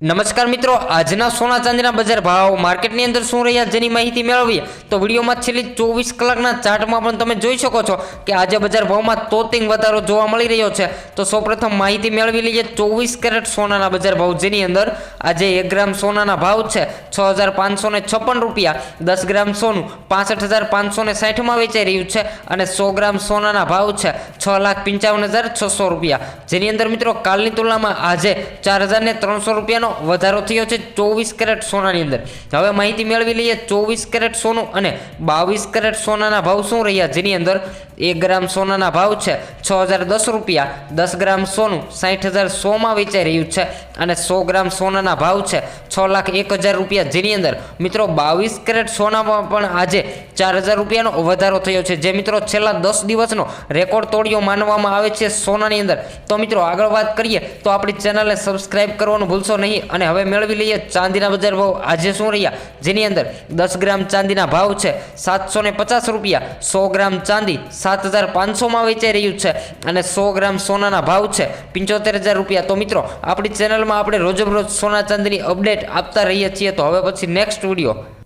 નમસ્કાર મિત્રો, આજના સોના ચાંદીના બજાર ભાવ માર્કેટની અંદર શું રહ્યા જેની માહિતી મેળવીએ તો વિડીયોમાં છેલ્લી ચોવીસ કલાકના ચાર્ટમાં પણ તમે જોઈ શકો છો કે આજે બજાર ભાવમાં તોતિંગ વધારો જોવા મળી રહ્યો છે. તો સૌપ્રથમ માહિતી મેળવી લઈએ ચોવીસ કેરેટ સોનાના બજાર ભાવ જેની અંદર આજે એક ગ્રામ સોનાના ભાવ છે છ હજાર પાંચસો છપ્પન રૂપિયા, દસ ગ્રામ સોનું પાસઠ હજાર પાંચસો સાઠમાં વેચાઈ રહ્યું છે અને સો ગ્રામ સોનાના ભાવ છે છ લાખ પંચાવન હજાર છસો રૂપિયા. જેની અંદર મિત્રો, કાલની તુલનામાં આજે ચાર હજારને ત્રણસો રૂપિયાનો વધારો થયો છે ચોવીસ કેરેટ સોનાની અંદર. હવે માહિતી મેળવી લઈએ ચોવીસ કેરેટ સોનું અને બાવીસ કેરેટ સોનાના ભાવ શું રહ્યા? જેની અંદર એક ગ્રામ સોનાના ભાવ છે છ હજાર દસ રૂપિયા. દસ ગ્રામ સોનું સાઠ હજાર સોમાં વેચાઈ રહ્યું છે અને સો ગ્રામ સોનાના ભાવ છે છ લાખ એક હજાર રૂપિયા. જેની અંદર મિત્રો બાવીસ કેરેટ સોનામાં પણ આજે ચાર હજાર રૂપિયાનો વધારો થયો છે. જે મિત્રો છેલ્લા દસ દિવસનો રેકોર્ડ તોડ્યો માનવામાં આવે છે સોનાની અંદર. તો મિત્રો આગળ વાત કરીએ તો આપણી ચેનલને સબસ્ક્રાઇબ કરવાનું ભૂલશો નહીં અને હવે મેળવી લઈએ ચાંદીના બજાર ભાવ. આજે શું રહ્યા? જેની અંદર દસ ગ્રામ ચાંદીના ભાવ છે સાતસો પચાસ રૂપિયા. સો ગ્રામ ચાંદી સાત હજાર પાંચસોમાં વેચાઈ રહ્યું છે અને સો ગ્રામ સોનાના ભાવ છે પંચોતેર હજાર રૂપિયા. તો મિત્રો, આપણી ચેનલમાં આપણે રોજબરોજ સોના ચાંદીની અપડેટ આપતા રહીએ છીએ. તો હવે પછી નેક્સ્ટ વીડિયો